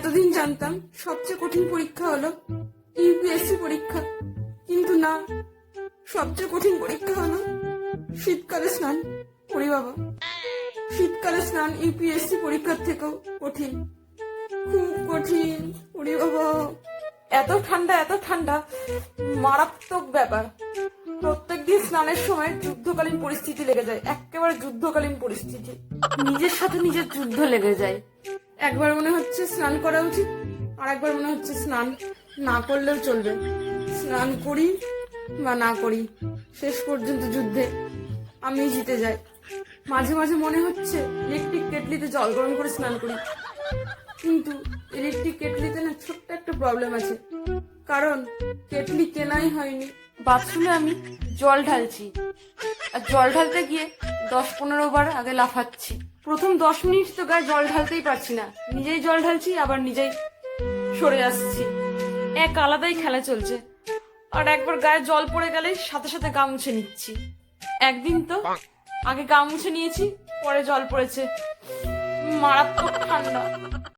এতদিন জানতাম সবচেয়ে কঠিন পরীক্ষা হলো ইউপিএসসি পরীক্ষা। কিন্তু না, সবচেয়ে কঠিন পরীক্ষা হলো শীতকালে স্নান ওরে বাবা। শীতকালে স্নান ইউপিএসসি পরীক্ষার থেকেও কঠিন। খুব কঠিন ওরে বাবা। এত ঠান্ডা এত ঠান্ডা, মারাত্মক ব্যাপার। প্রত্যেক দিন স্নানের সময় যুদ্ধকালীন পরিস্থিতি লেগে যায়, একেবারে যুদ্ধকালীন পরিস্থিতি। নিজের সাথে নিজের যুদ্ধ লেগে যায়। একবার মনে হচ্ছে স্নান করা উচিত আর একবার মনে হচ্ছে স্নান না করলেও চলবে। স্নান করি বা না করি, শেষ পর্যন্ত যুদ্ধে আমি জিতে যাই। মাঝে মাঝে মনে হচ্ছে ইলেকট্রিক কেটলিতে জল গরম করে স্নান করি। কিন্তু ইলেকট্রিক কেটলিতে না ছোট্ট একটা প্রবলেম আছে। কারণ কেটলি কেনাই হয়নি, বাথরুমে আমি জল ঢালছি। আর জল ঢালতে গিয়ে দশ পনেরো বার আগে লাফাচ্ছি। প্রথম দশ মিনিট তো গায়ে জল ঢালতেই পারছি না। নিজেই জল ঢালছি, আবার নিজেই সরে আসছি। এক আলাদাই খেলা চলছে। আর একবার গায়ে জল পড়ে গেলে সাথে সাথে গা মুছে নিচ্ছি। একদিন তো আগে গা মুছে নিয়েছি, পরে জল পড়েছে। মারাত্মক ঠান্ডা।